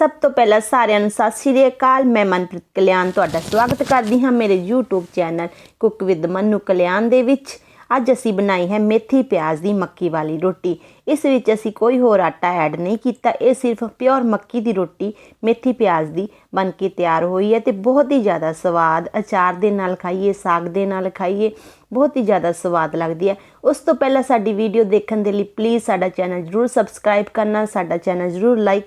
ਸਭ ਤੋਂ ਪਹਿਲਾਂ ਸਾਰਿਆਂ ਨੂੰ ਸਤਿ ਸ਼੍ਰੀ ਅਕਾਲ। ਮੈਂ ਮਨਪ੍ਰੀਤ ਕਲਿਆਣ ਤੁਹਾਡਾ ਸਵਾਗਤ ਕਰਦੀ ਹਾਂ ਮੇਰੇ YouTube channel cook with Manu Kalyan ਦੇ ਵਿੱਚ। ਅੱਜ ਅਸੀਂ ਬਣਾਈ ਹੈ ਮੇਥੀ ਪਿਆਜ਼ ਦੀ ਮੱਕੀ ਵਾਲੀ ਰੋਟੀ। ਇਸ ਵਿੱਚ ਅਸੀਂ ਕੋਈ ਹੋਰ ਆਟਾ ਐਡ ਨਹੀਂ ਕੀਤਾ। ਇਹ ਸਿਰਫ ਪਿਓਰ ਮੱਕੀ ਦੀ ਰੋਟੀ, ਮੇਥੀ ਪਿਆਜ਼ ਦੀ ਬਣ ਕੇ ਤਿਆਰ ਹੋਈ ਹੈ ਤੇ ਬਹੁਤ ਹੀ ਜ਼ਿਆਦਾ ਸਵਾਦ, ਅਚਾਰ ਦੇ ਨਾਲ ਖਾਈਏ, ਸਾਗ ਦੇ ਨਾਲ ਖਾਈਏ, ਬਹੁਤ ਹੀ ਜ਼ਿਆਦਾ ਸਵਾਦ ਲੱਗਦੀ ਹੈ। ਉਸ ਤੋਂ ਪਹਿਲਾਂ ਸਾਡੀ ਵੀਡੀਓ ਦੇਖਣ ਦੇ ਲਈ ਪਲੀਜ਼ ਸਾਡਾ ਚੈਨਲ ਜਰੂਰ ਸਬਸਕ੍ਰਾਈਬ ਕਰਨਾ, ਸਾਡਾ ਚੈਨਲ ਜਰੂਰ ਲਾਈਕ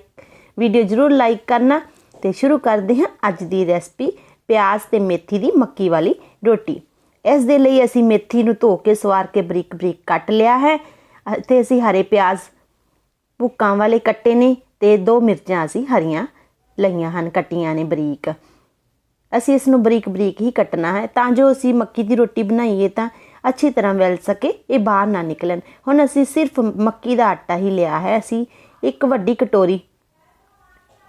ਵੀਡੀਓ ਜਰੂਰ ਲਾਈਕ ਕਰਨਾ ਤੇ ਸ਼ੁਰੂ ਕਰਦੇ ਹਾਂ ਅੱਜ ਦੀ ਰੈਸਪੀ ਪਿਆਜ਼ ਤੇ ਮੇਥੀ ਦੀ ਮੱਕੀ ਵਾਲੀ ਰੋਟੀ। ਇਸ ਦੇ ਲਈ ਅਸੀਂ ਮੇਥੀ ਨੂੰ ਧੋ ਕੇ ਸਵਾਰ ਕੇ ਬਰੀਕ ਬਰੀਕ ਕੱਟ ਲਿਆ ਹੈ ਤੇ ਅਸੀਂ ਹਰੇ ਪਿਆਜ਼ ਭੁੱਕਾਂ ਵਾਲੇ ਕੱਟੇ ਨੇ ਤੇ ਦੋ ਮਿਰਚਾਂ ਅਸੀਂ ਹਰੀਆਂ ਲਈਆਂ ਹਨ, ਕੱਟੀਆਂ ਨੇ ਬਰੀਕ। ਅਸੀਂ ਇਸ ਨੂੰ ਬਰੀਕ ਬਰੀਕ ਹੀ ਕੱਟਣਾ ਹੈ ਤਾਂ ਜੋ ਅਸੀਂ ਮੱਕੀ ਦੀ ਰੋਟੀ ਬਣਾਈਏ ਤਾਂ ਅੱਛੀ ਤਰ੍ਹਾਂ ਵੈਲ ਸਕੇ, ਇਹ ਬਾਹਰ ਨਾ ਨਿਕਲਣ। ਹੁਣ ਅਸੀਂ ਸਿਰਫ ਮੱਕੀ ਦਾ ਆਟਾ ਹੀ ਲਿਆ ਹੈ, ਅਸੀਂ ਇੱਕ ਵੱਡੀ ਕਟੋਰੀ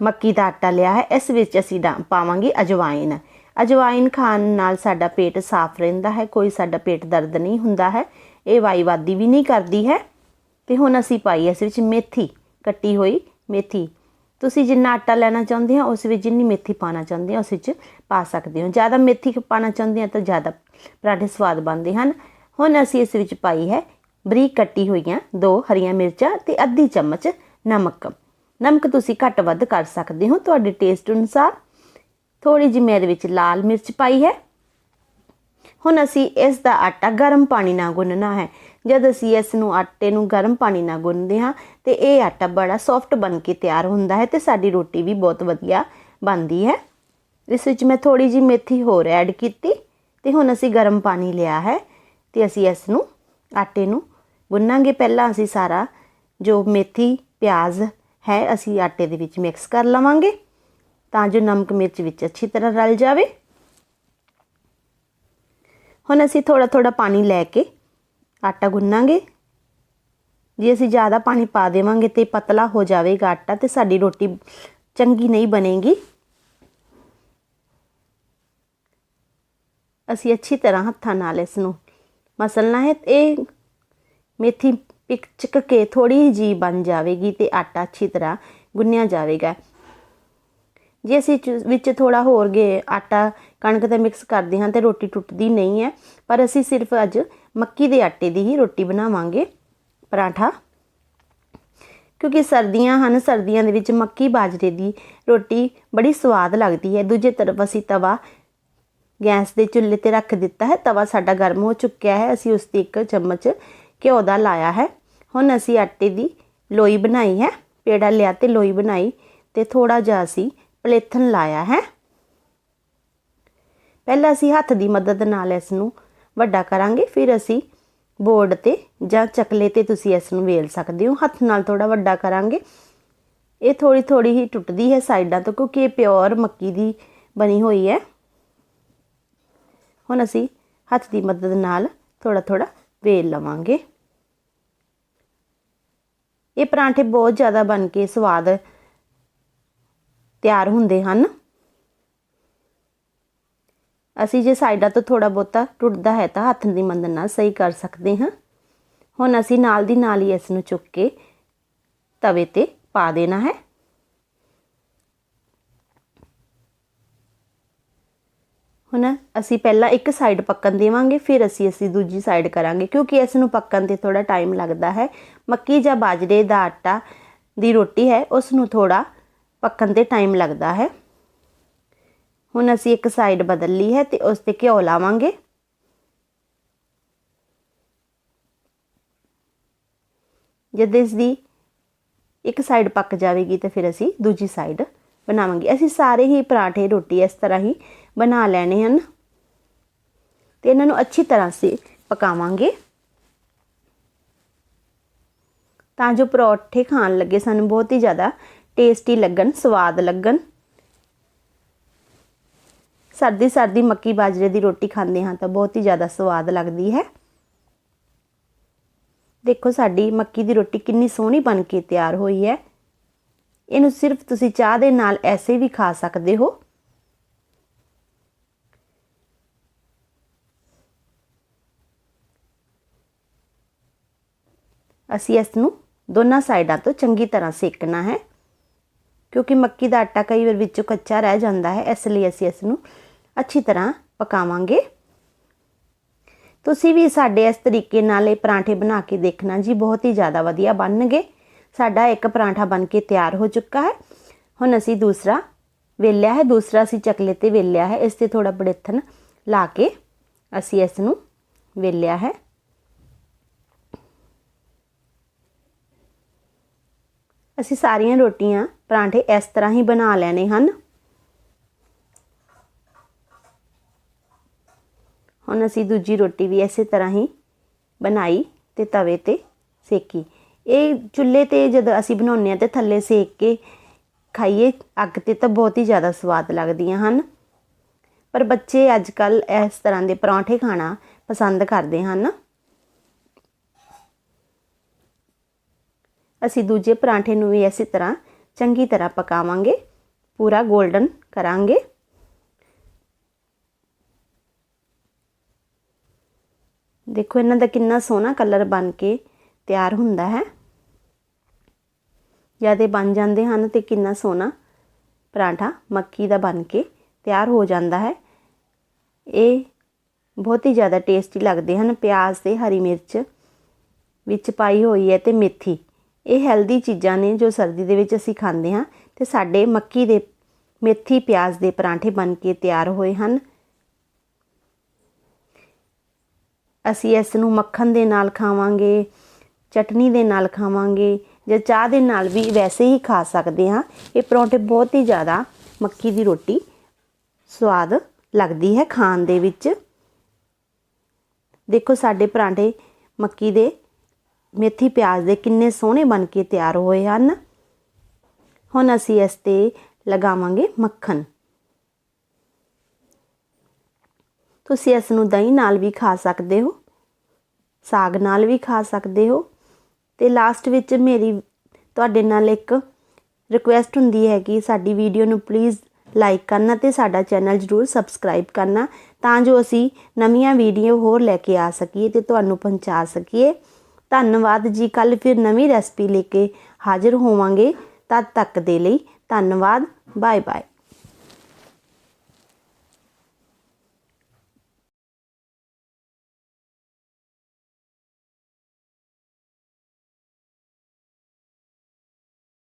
ਮੱਕੀ ਦਾ ਆਟਾ ਲਿਆ ਹੈ। ਇਸ ਵਿੱਚ ਅਸੀਂ ਪਾਵਾਂਗੇ ਅਜਵਾਇਨ ਅਜਵਾਇਨ ਖਾਣ ਨਾਲ ਸਾਡਾ ਪੇਟ ਸਾਫ਼ ਰਹਿੰਦਾ ਹੈ। ਕੋਈ ਸਾਡਾ ਪੇਟ ਦਰਦ ਨਹੀਂ ਹੁੰਦਾ ਹੈ। ਇਹ ਵਾਈਵਾਦੀ ਵੀ ਨਹੀਂ ਕਰਦੀ ਹੈ। ਤੇ ਹੁਣ ਅਸੀਂ ਪਾਈ ਇਸ ਵਿੱਚ ਮੇਥੀ, ਕੱਟੀ ਹੋਈ ਮੇਥੀ। ਤੁਸੀਂ ਜਿੰਨਾ ਆਟਾ ਲੈਣਾ ਚਾਹੁੰਦੇ ਹੋ, ਉਸ ਵਿੱਚ ਜਿੰਨੀ ਮੇਥੀ ਪਾਣਾ ਚਾਹੁੰਦੇ ਹੋ, ਉਸ ਵਿੱਚ ਪਾ ਸਕਦੇ ਹੋ। ਜ਼ਿਆਦਾ ਮੇਥੀ ਪਾਣਾ ਚਾਹੁੰਦੇ ਹੋ ਤਾਂ ਜ਼ਿਆਦਾ ਪਰਾਠੇ ਸਵਾਦ ਬਣਦੇ ਹਨ। ਹੁਣ ਅਸੀਂ ਇਸ ਵਿੱਚ ਪਾਈ ਹੈ ਬਰੀਕ ਕੱਟੀ ਹੋਈਆਂ ਦੋ ਹਰੀਆਂ ਮਿਰਚਾਂ ਤੇ ਅੱਧੀ ਚਮਚ ਨਮਕ। ਨਮਕ ਤੁਸੀਂ ਘੱਟ ਵੱਧ ਕਰ ਸਕਦੇ ਹੋ ਤੁਹਾਡੇ ਟੇਸਟ ਅਨੁਸਾਰ। ਥੋੜੀ ਜਿਹੀ ਮੈਂ ਇਹਦੇ ਵਿੱਚ ਲਾਲ ਮਿਰਚ ਪਾਈ ਹੈ। ਹੁਣ ਅਸੀਂ ਇਸ ਦਾ ਆਟਾ ਗਰਮ ਪਾਣੀ ਨਾਲ ਗੁੰਨਣਾ ਹੈ। ਜਦ ਅਸੀਂ ਇਸ ਨੂੰ ਆਟੇ ਨੂੰ ਗਰਮ ਪਾਣੀ ਨਾਲ ਗੁੰਨਦੇ ਹਾਂ, ਤੇ ਇਹ ਆਟਾ ਬੜਾ ਸੌਫਟ ਬਣ ਕੇ ਤਿਆਰ ਹੁੰਦਾ ਹੈ ਤੇ ਸਾਡੀ ਰੋਟੀ ਵੀ ਬਹੁਤ ਵਧੀਆ ਬਣਦੀ ਹੈ। ਇਸ ਵਿੱਚ ਮੈਂ ਥੋੜੀ ਜਿਹੀ ਮੇਥੀ ਹੋਰ ਐਡ ਕੀਤੀ ਤੇ ਹੁਣ ਅਸੀਂ ਗਰਮ ਪਾਣੀ ਲਿਆ ਹੈ ਤੇ ਅਸੀਂ ਇਸ ਨੂੰ ਆਟੇ ਨੂੰ ਗੁੰਨਾਂਗੇ। ਪਹਿਲਾਂ ਅਸੀਂ ਸਾਰਾ ਜੋ ਮੇਥੀ, ਪਿਆਜ਼ ਹੈ, ਅਸੀਂ ਆਟੇ ਦੇ ਵਿੱਚ ਮਿਕਸ ਕਰ ਲਵਾਂਗੇ। ਤਾਂ ਜੋ ਨਮਕ ਮਿਰਚ ਵਿੱਚ ਅੱਛੀ ਤਰ੍ਹਾਂ ਰਲ ਜਾਵੇ। ਹੁਣ ਅਸੀਂ ਥੋੜਾ ਥੋੜਾ ਪਾਣੀ ਲੈ ਕੇ ਆਟਾ ਗੁੰਨਾਂਗੇ। ਜੇ ਅਸੀਂ ਜ਼ਿਆਦਾ ਪਾਣੀ ਪਾ ਦੇਵਾਂਗੇ ਤੇ ਪਤਲਾ ਹੋ ਜਾਵੇਗਾ ਆਟਾ ਤੇ ਸਾਡੀ ਰੋਟੀ ਚੰਗੀ ਨਹੀਂ ਬਣੇਗੀ। ਅਸੀਂ ਅੱਛੀ ਤਰ੍ਹਾਂ ਹੱਥਾਂ ਨਾਲ ਇਸ ਨੂੰ ਮਸਲਣਾ ਹੈ। ਇਹ ਮੇਥੀ ਪਿਕ ਚਿਕ ਕੇ ਥੋੜੀ ਜੀ ਬਣ ਜਾਵੇਗੀ ਤੇ ਆਟਾ ਅੱਛੀ ਤਰ੍ਹਾਂ ਗੁੰਨਿਆ ਜਾਵੇਗਾ। ਜੇ ਅਸੀਂ ਵਿੱਚ ਥੋੜਾ ਹੋਰ ਗੇ ਆਟਾ ਕਣਕ 'ਤੇ ਮਿਕਸ ਕਰਦੇ ਹਾਂ ਤੇ ਰੋਟੀ ਟੁੱਟਦੀ ਨਹੀਂ ਹੈ, ਪਰ ਅਸੀਂ ਸਿਰਫ ਅੱਜ ਮੱਕੀ ਦੇ ਆਟੇ ਦੀ ਹੀ ਰੋਟੀ ਬਣਾਵਾਂਗੇ ਪਰਾਂਠਾ। ਕਿਉਂਕਿ ਸਰਦੀਆਂ ਹਨ, ਸਰਦੀਆਂ ਦੇ ਵਿੱਚ ਮੱਕੀ ਬਾਜਰੇ ਦੀ ਰੋਟੀ ਬੜੀ ਸਵਾਦ ਲੱਗਦੀ ਹੈ। ਦੂਜੇ ਤਰਫ ਅਸੀਂ ਤਵਾ ਗੈਸ ਦੇ ਚੁੱਲ੍ਹੇ ਤੇ ਰੱਖ ਦਿੱਤਾ ਹੈ। ਤਵਾ ਸਾਡਾ ਗਰਮ ਹੋ ਚੁੱਕਿਆ ਹੈ। ਅਸੀਂ ਉਸ ਤੇ ਇੱਕ ਚਮਚ ਘਿਓ ਦਾ ਲਾਇਆ ਹੈ। ਹੁਣ ਅਸੀਂ ਆਟੇ ਦੀ ਲੋਈ ਬਣਾਈ ਹੈ। ਪੇੜਾ ਲਿਆ ਤੇ ਲੋਈ ਬਣਾਈ ਤੇ ਥੋੜਾ ਜਿਹਾ ਅਸੀਂ ਪਲੇਥਨ ਲਾਇਆ ਹੈ। ਪਹਿਲਾਂ ਅਸੀਂ ਹੱਥ ਦੀ ਮਦਦ ਨਾਲ ਇਸ ਨੂੰ ਵੱਡਾ ਕਰਾਂਗੇ। ਫਿਰ ਅਸੀਂ ਬੋਰਡ ਤੇ ਜਾਂ ਚਕਲੇ ਤੇ ਤੁਸੀਂ ਇਸ ਨੂੰ ਵੇਲ ਸਕਦੇ ਹੋ। ਹੱਥ ਨਾਲ ਥੋੜਾ ਵੱਡਾ ਕਰਾਂਗੇ। ਇਹ ਥੋੜੀ ਥੋੜੀ ਹੀ ਟੁੱਟਦੀ ਹੈ ਸਾਈਡਾਂ ਤੋਂ ਕਿਉਂਕਿ ਇਹ ਪਿਓਰ ਮੱਕੀ ਦੀ ਬਣੀ ਹੋਈ ਹੈ। ਹੁਣ ਅਸੀਂ ਹੱਥ ਦੀ ਮਦਦ ਨਾਲ ਥੋੜਾ ਥੋੜਾ ਵੇਲ ਲਵਾਂਗੇ। ਇਹ ਪਰਾਂਠੇ ਬਹੁਤ ਜ਼ਿਆਦਾ ਬਣ ਕੇ ਸਵਾਦ ਤਿਆਰ ਹੁੰਦੇ ਹਨ। ਅਸੀਂ ਜੇ ਸਾਈਡਾਂ ਤੋਂ ਥੋੜਾ ਬਹੁਤਾ ਟੁੱਟਦਾ ਹੈ ਤਾਂ ਹੱਥ ਦੀ ਮਦਦ ਨਾਲ ਸਹੀ ਕਰ ਸਕਦੇ ਹਾਂ। ਹੁਣ ਅਸੀਂ ਨਾਲ ਦੀ ਨਾਲ ਹੀ ਇਸ ਨੂੰ ਚੁੱਕ ਕੇ ਤਵੇ ਤੇ ਪਾ ਦੇਣਾ ਹੈ। ਹੁਣ ਅਸੀਂ ਪਹਿਲਾਂ ਇੱਕ ਸਾਈਡ ਪੱਕਣ ਦੇਵਾਂਗੇ, ਫਿਰ ਅਸੀਂ ਅਸੀਂ ਦੂਜੀ ਸਾਈਡ ਕਰਾਂਗੇ, ਕਿਉਂਕਿ ਇਸ ਨੂੰ ਪੱਕਣ ਤੇ ਥੋੜਾ ਟਾਈਮ ਲੱਗਦਾ ਹੈ। ਮੱਕੀ ਜਾਂ ਬਾਜਰੇ ਦਾ ਆਟਾ ਦੀ ਰੋਟੀ ਹੈ ਉਸ ਨੂੰ ਥੋੜਾ ਪੱਕਣ ਤੇ ਟਾਈਮ ਲੱਗਦਾ ਹੈ। ਹੁਣ ਅਸੀਂ ਇੱਕ ਸਾਈਡ ਬਦਲ ਲਈ ਹੈ ਤੇ ਉਸ ਤੇ ਘਿਓ ਲਾਵਾਂਗੇ। ਜਦ ਇਸ ਦੀ ਇੱਕ ਸਾਈਡ ਪੱਕ ਜਾਵੇਗੀ ਤਾਂ ਫਿਰ ਅਸੀਂ ਦੂਜੀ ਸਾਈਡ ਬਣਾਵਾਂਗੇ। ਅਸੀਂ ਸਾਰੇ ਹੀ ਪਰਾਠੇ, ਰੋਟੀ ਇਸ ਤਰ੍ਹਾਂ ਹੀ ਬਣਾ ਲੈਣੇ ਹਨ। ਤੇ ਇਹਨਾਂ ਨੂੰ ਅੱਛੀ ਤਰ੍ਹਾਂ ਸੇ ਪਕਾਵਾਂਗੇ। ਤਾਂ ਜੋ ਪਰੌਠੇ ਖਾਣ ਲੱਗੇ, ਸਾਨੂੰ ਬਹੁਤ ਹੀ ਜ਼ਿਆਦਾ ਟੇਸਟੀ ਲੱਗਣ, ਸਵਾਦ ਲੱਗਣ। ਸਰਦੀ ਸਰਦੀ ਮੱਕੀ ਬਾਜਰੇ ਦੀ ਰੋਟੀ ਖਾਂਦੇ ਹਾਂ ਤਾਂ ਬਹੁਤ ਹੀ ਜ਼ਿਆਦਾ ਸਵਾਦ ਲੱਗਦੀ ਹੈ। ਦੇਖੋ, ਸਾਡੀ ਮੱਕੀ ਦੀ ਰੋਟੀ ਕਿੰਨੀ ਸੋਹਣੀ ਬਣ ਕੇ ਤਿਆਰ ਹੋਈ ਹੈ। ਇਹਨੂੰ ਸਿਰਫ ਤੁਸੀਂ ਚਾਹ ਦੇ ਨਾਲ ਐਸੇ ਵੀ ਖਾ ਸਕਦੇ ਹੋ। ਅਸੀਂ ਇਸ ਨੂੰ ਦੋਨਾਂ ਸਾਈਡਾਂ ਤੋਂ ਚੰਗੀ ਤਰ੍ਹਾਂ ਸੇਕਣਾ ਹੈ, ਕਿਉਂਕਿ ਮੱਕੀ ਦਾ ਆਟਾ ਕਈ ਵਾਰ ਵਿੱਚੋਂ ਕੱਚਾ ਰਹਿ ਜਾਂਦਾ ਹੈ, ਇਸ ਲਈ ਅਸੀਂ ਇਸ ਨੂੰ ਅੱਛੀ ਤਰ੍ਹਾਂ ਪਕਾਵਾਂਗੇ। ਤੁਸੀਂ ਵੀ ਸਾਡੇ ਇਸ ਤਰੀਕੇ ਨਾਲ ਇਹ ਪਰਾਂਠੇ ਬਣਾ ਕੇ ਦੇਖਣਾ ਜੀ, ਬਹੁਤ ਹੀ ਜ਼ਿਆਦਾ ਵਧੀਆ ਬਣਨਗੇ। ਸਾਡਾ ਇੱਕ ਪਰਾਂਠਾ ਬਣ ਕੇ ਤਿਆਰ ਹੋ ਚੁੱਕਾ ਹੈ। ਹੁਣ ਅਸੀਂ ਦੂਸਰਾ ਵੇਲਿਆ ਹੈ, ਦੂਸਰਾ ਅਸੀਂ ਚਕਲੇ ਤੇ ਵੇਲਿਆ ਹੈ, ਇਸ ਤੇ ਥੋੜਾ ਬੜੇਥਨ ਲਾ ਕੇ ਅਸੀਂ ਇਸ ਨੂੰ ਵੇਲਿਆ ਹੈ। ਅਸੀਂ ਸਾਰੀਆਂ ਰੋਟੀਆਂ ਪਰਾਂਠੇ ਇਸ ਤਰ੍ਹਾਂ ਹੀ ਬਣਾ ਲੈਣੇ ਹਨ। ਹੁਣ ਅਸੀਂ ਦੂਜੀ ਰੋਟੀ ਵੀ ਇਸੇ ਤਰ੍ਹਾਂ ਹੀ ਬਣਾਈ ਤੇ ਤਵੇ ਤੇ ਸੇਕੀ। ਇਹ ਚੁੱਲ੍ਹੇ ਤੇ ਜਦੋਂ ਅਸੀਂ ਬਣਾਉਂਦੇ ਆ ਤੇ ਥੱਲੇ ਸੇਕ ਕੇ ਖਾਈਏ, ਅੱਗ ਤੇ ਤਾਂ ਬਹੁਤ ਹੀ ਜ਼ਿਆਦਾ ਸਵਾਦ ਲੱਗਦੀਆਂ ਹਨ। ਪਰ ਬੱਚੇ ਅੱਜ ਕੱਲ ਇਸ ਤਰ੍ਹਾਂ ਦੇ ਪਰੌਂਠੇ ਖਾਣਾ ਪਸੰਦ ਕਰਦੇ ਹਨ। ਅਸੀਂ ਦੂਜੇ ਪਰਾਂਠੇ ਨੂੰ ਵੀ ਇਸੇ ਤਰ੍ਹਾਂ ਚੰਗੀ ਤਰ੍ਹਾਂ ਪਕਾਵਾਂਗੇ। ਪੂਰਾ 골ਡਨ ਕਰਾਂਗੇ। ਦੇਖੋ, ਇਹਨਾਂ ਦਾ ਕਿੰਨਾ ਸੋਹਣਾ ਕਲਰ ਬਣ ਕੇ ਤਿਆਰ ਹੁੰਦਾ ਹੈ। ਜਦ ਇਹ ਬਣ ਜਾਂਦੇ ਹਨ ਤੇ ਕਿੰਨਾ ਸੋਹਣਾ ਪਰਾਂਠਾ ਮੱਕੀ ਦਾ ਬਣ ਕੇ ਤਿਆਰ ਹੋ ਜਾਂਦਾ ਹੈ। ਇਹ ਬਹੁਤ ਹੀ ਜ਼ਿਆਦਾ ਟੇਸਟੀ ਲੱਗਦੇ ਹਨ। ਪਿਆਜ਼ ਤੇ ਹਰੀ ਮਿਰਚ ਵਿੱਚ ਪਾਈ ਹੋਈ ਹੈ ਤੇ ਮੇਥੀ। ਇਹ ਹੈਲਦੀ ਚੀਜ਼ਾਂ ਨੇ ਜੋ ਸਰਦੀ ਦੇ ਵਿੱਚ ਅਸੀਂ ਖਾਂਦੇ ਹਾਂ ਤੇ ਸਾਡੇ ਮੱਕੀ ਦੇ ਮੇਥੀ, ਪਿਆਜ਼ ਦੇ ਪਰਾਂਠੇ ਬਣ ਕੇ ਤਿਆਰ ਹੋਏ ਹਨ। ਅਸੀਂ ਇਸ ਨੂੰ ਮੱਖਣ ਦੇ ਨਾਲ ਖਾਵਾਂਗੇ, ਚਟਨੀ ਦੇ ਨਾਲ ਖਾਵਾਂਗੇ ਜਾਂ ਚਾਹ ਦੇ ਨਾਲ ਵੀ ਵੈਸੇ ਹੀ ਖਾ ਸਕਦੇ ਹਾਂ। ਇਹ ਪਰੌਂਠੇ ਬਹੁਤ ਹੀ ਜ਼ਿਆਦਾ ਮੱਕੀ ਦੀ ਰੋਟੀ ਸਵਾਦ ਲੱਗਦੀ ਹੈ ਖਾਣ ਦੇ ਵਿੱਚ। ਦੇਖੋ ਸਾਡੇ ਪਰਾਂਠੇ ਮੱਕੀ ਦੇ ਮੇਥੀ ਪਿਆਜ਼ ਦੇ ਕਿੰਨੇ ਸੋਹਣੇ ਬਣ ਕੇ ਤਿਆਰ ਹੋਏ ਹਨ। ਹੁਣ ਅਸੀਂ ਇਸ ਤੇ ਲਗਾਵਾਂਗੇ ਮੱਖਣ। ਤੁਸੀਂ ਇਸ ਨੂੰ ਦਹੀਂ ਨਾਲ ਵੀ ਖਾ ਸਕਦੇ ਹੋ, ਸਾਗ ਨਾਲ ਵੀ ਖਾ ਸਕਦੇ ਹੋ ਤੇ ਲਾਸਟ ਵਿੱਚ ਮੇਰੀ ਤੁਹਾਡੇ ਨਾਲ ਇੱਕ ਰਿਕੁਐਸਟ ਹੁੰਦੀ ਹੈ ਕਿ ਸਾਡੀ ਵੀਡੀਓ ਨੂੰ ਪਲੀਜ਼ ਲਾਈਕ ਕਰਨਾ ਤੇ ਸਾਡਾ ਚੈਨਲ ਜਰੂਰ ਸਬਸਕ੍ਰਾਈਬ ਕਰਨਾ ਤਾਂ ਜੋ ਅਸੀਂ ਨਵੀਆਂ ਵੀਡੀਓ ਹੋਰ ਲੈ ਕੇ ਆ ਸਕੀਏ ਤੇ ਤੁਹਾਨੂੰ ਪਹੁੰਚਾ ਸਕੀਏ। ਧੰਨਵਾਦ ਜੀ ਕੱਲ ਫਿਰ ਨਵੀਂ ਰੈਸਪੀ ਲੈ ਕੇ ਹਾਜ਼ਰ ਹੋਵਾਂਗੇ ਤਦ ਤੱਕ ਦੇ ਲਈ ਧੰਨਵਾਦ ਬਾਏ ਬਾਏ